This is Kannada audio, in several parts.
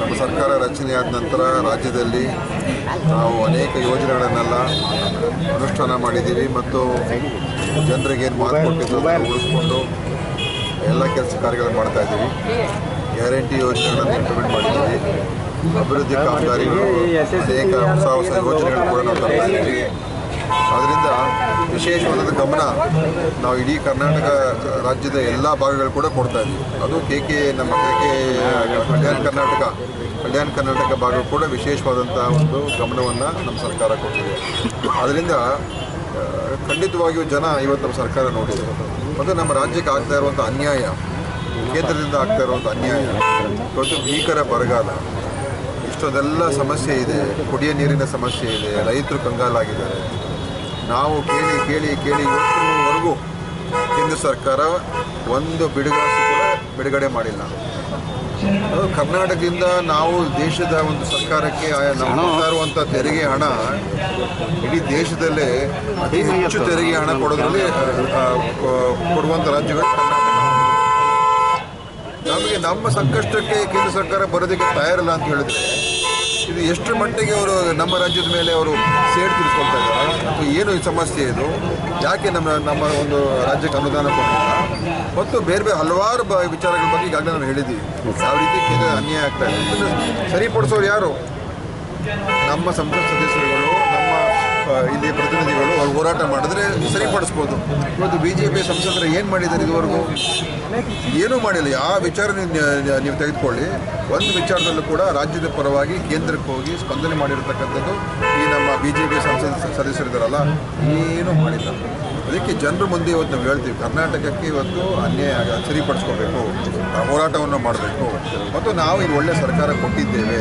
ನಮ್ಮ ಸರ್ಕಾರ ರಚನೆಯಾದ ನಂತರ ರಾಜ್ಯದಲ್ಲಿ ನಾವು ಅನೇಕ ಯೋಜನೆಗಳನ್ನೆಲ್ಲ ಅನುಷ್ಠಾನ ಮಾಡಿದ್ದೀವಿ ಮತ್ತು ಜನರಿಗೆ ಏನು ಮಾತು ಕೊಟ್ಟಿದ್ದು ಉಳಿಸ್ಕೊಂಡು ಎಲ್ಲ ಕೆಲಸ ಕಾರ್ಯಗಳನ್ನು ಮಾಡ್ತಾ ಇದ್ದೀವಿ. ಗ್ಯಾರಂಟಿ ಯೋಜನೆಗಳನ್ನು ಇಂಪ್ಲಿಮೆಂಟ್ ಮಾಡಿದ್ದೀವಿ. ಅಭಿವೃದ್ಧಿ ಕಾಮಗಾರಿಗಳು ಅನೇಕ ಹೊಸ ಹೊಸ ಯೋಜನೆಗಳು ಕೂಡ ನಾವು ತರ್ತಾ ಇದ್ದೀವಿ ಅದರಿಂದ ವಿಶೇಷವಾದ ಗಮನ ನಾವು ಇಡೀ ಕರ್ನಾಟಕ ರಾಜ್ಯದ ಎಲ್ಲ ಭಾಗಗಳು ಕೂಡ ಕೊಡ್ತಾ ಇದ್ದೀವಿ ಅದು ಕೆ ಕೆ ನಮ್ಮ ಕೆ ಕೆ ಕಲ್ಯಾಣ ಕರ್ನಾಟಕ ಕಲ್ಯಾಣ ಕರ್ನಾಟಕ ಭಾಗ ಕೂಡ ವಿಶೇಷವಾದಂಥ ಒಂದು ಗಮನವನ್ನು ನಮ್ಮ ಸರ್ಕಾರ ಕೊಟ್ಟಿದೆ. ಅದರಿಂದ ಖಂಡಿತವಾಗಿಯೂ ಜನ ಇವತ್ತು ನಮ್ಮ ಸರ್ಕಾರ ನೋಡಿದೆ ಮತ್ತು ನಮ್ಮ ರಾಜ್ಯಕ್ಕೆ ಆಗ್ತಾ ಇರುವಂಥ ಅನ್ಯಾಯ ಕೇಂದ್ರದಿಂದ ಆಗ್ತಾ ಇರುವಂಥ ಅನ್ಯಾಯ, ಇವತ್ತು ಭೀಕರ ಬರಗಾಲ, ಇಷ್ಟೊಂದೆಲ್ಲ ಸಮಸ್ಯೆ ಇದೆ. ಕುಡಿಯ ನೀರಿನ ಸಮಸ್ಯೆ ಇದೆ. ರೈತರು ಕಂಗಾಲಾಗಿದ್ದಾರೆ. ನಾವು ಕೇಳಿ ಕೇಳಿ ಕೇಳಿ ಇವತ್ತಿನವರೆಗೂ ಕೇಂದ್ರ ಸರ್ಕಾರ ಒಂದು ಬಿಡುಗಾಸು ಕೂಡ ಬಿಡುಗಡೆ ಮಾಡಿಲ್ಲ. ಕರ್ನಾಟಕದಿಂದ ನಾವು ದೇಶದ ಒಂದು ಸರ್ಕಾರಕ್ಕೆ ಆಯಾ ನಾವು ಇರುವಂಥ ತೆರಿಗೆ ಹಣ ಇಡೀ ದೇಶದಲ್ಲೇ ಅತಿ ಹೆಚ್ಚು ತೆರಿಗೆ ಹಣ ಕೊಡೋದ್ರಲ್ಲಿ ಕೊಡುವಂಥ ರಾಜ್ಯಗಳು ನಮಗೆ ನಮ್ಮ ಸಂಕಷ್ಟಕ್ಕೆ ಕೇಂದ್ರ ಸರ್ಕಾರ ಬರೋದಕ್ಕೆ ತಯಾರಿಲ್ಲ ಅಂತ ಹೇಳಿದ್ರೆ ಇದು ಎಷ್ಟರ ಮಟ್ಟಿಗೆ ಅವರು ನಮ್ಮ ರಾಜ್ಯದ ಮೇಲೆ ಅವರು ಸೇಡ್ ತಿಳಿಸ್ಕೊಳ್ತಾ ಇದ್ದಾರೆ? ಏನು ಈ ಸಮಸ್ಯೆ ಇದು? ಯಾಕೆ ನಮ್ಮ ನಮ್ಮ ಒಂದು ರಾಜ್ಯಕ್ಕೆ ಅನುದಾನ ಕೊಟ್ಟಿಲ್ಲ? ಮತ್ತು ಬೇರೆ ಬೇರೆ ಹಲವಾರು ಬ ವಿಚಾರಗಳ ಬಗ್ಗೆ ಈಗಾಗಲೇ ನಾವು ಹೇಳಿದ್ದೀವಿ ಯಾವ ರೀತಿ ಕೇಂದ್ರ ಅನ್ಯಾಯ ಆಗ್ತಾ ಇದೆ? ಸರಿಪಡಿಸೋರು ಯಾರು? ನಮ್ಮ ಸಂಸತ್ ಸದಸ್ಯರುಗಳು, ನಮ್ಮ ಹೋರಾಟ ಮಾಡಿದ್ರೆ ಸರಿಪಡಿಸ್ಬೋದು. ಇವತ್ತು ಬಿ ಜೆ ಪಿ ಸಂಸದರು ಏನು ಮಾಡಿದ್ದಾರೆ ಇದುವರೆಗೂ? ಏನೂ ಮಾಡಿಲ್ಲ. ಯಾವ ವಿಚಾರ ನೀವು ತೆಗೆದುಕೊಳ್ಳಿ. ಒಂದು ವಿಚಾರದಲ್ಲೂ ಕೂಡ ರಾಜ್ಯದ ಪರವಾಗಿ ಕೇಂದ್ರಕ್ಕೆ ಹೋಗಿ ಸ್ಪಂದನೆ ಮಾಡಿರತಕ್ಕಂಥದ್ದು ಈ ನಮ್ಮ ಬಿ ಜೆ ಪಿ ಸಂಸದ ಸದಸ್ಯರಿದ್ದಾರಲ್ಲ ಏನೂ ಮಾಡಿಲ್ಲ. ಅದಕ್ಕೆ ಜನರ ಮುಂದೆ ಇವತ್ತು ನಾವು ಹೇಳ್ತೀವಿ ಕರ್ನಾಟಕಕ್ಕೆ ಇವತ್ತು ಅನ್ಯಾಯ ಆಗ ಸರಿಪಡಿಸ್ಕೋಬೇಕು ಹೋರಾಟವನ್ನು ಮಾಡಬೇಕು. ಮತ್ತು ನಾವು ಇದು ಒಳ್ಳೆಯ ಸರ್ಕಾರ ಕೊಟ್ಟಿದ್ದೇವೆ.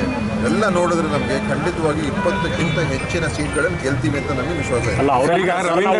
ಎಲ್ಲ ನೋಡಿದ್ರೆ ನಮಗೆ ಖಂಡಿತವಾಗಿ ಇಪ್ಪತ್ತಕ್ಕಿಂತ ಹೆಚ್ಚಿನ ಸೀಟ್ಗಳಲ್ಲಿ ಗೆಲ್ತೀವಿ ಅಂತ ನಮಗೆ ವಿಶ್ವಾಸ ಇದೆ. ಅಲ್ಲ ಅವ್ರೀಗ ರವೀಂದ್ರ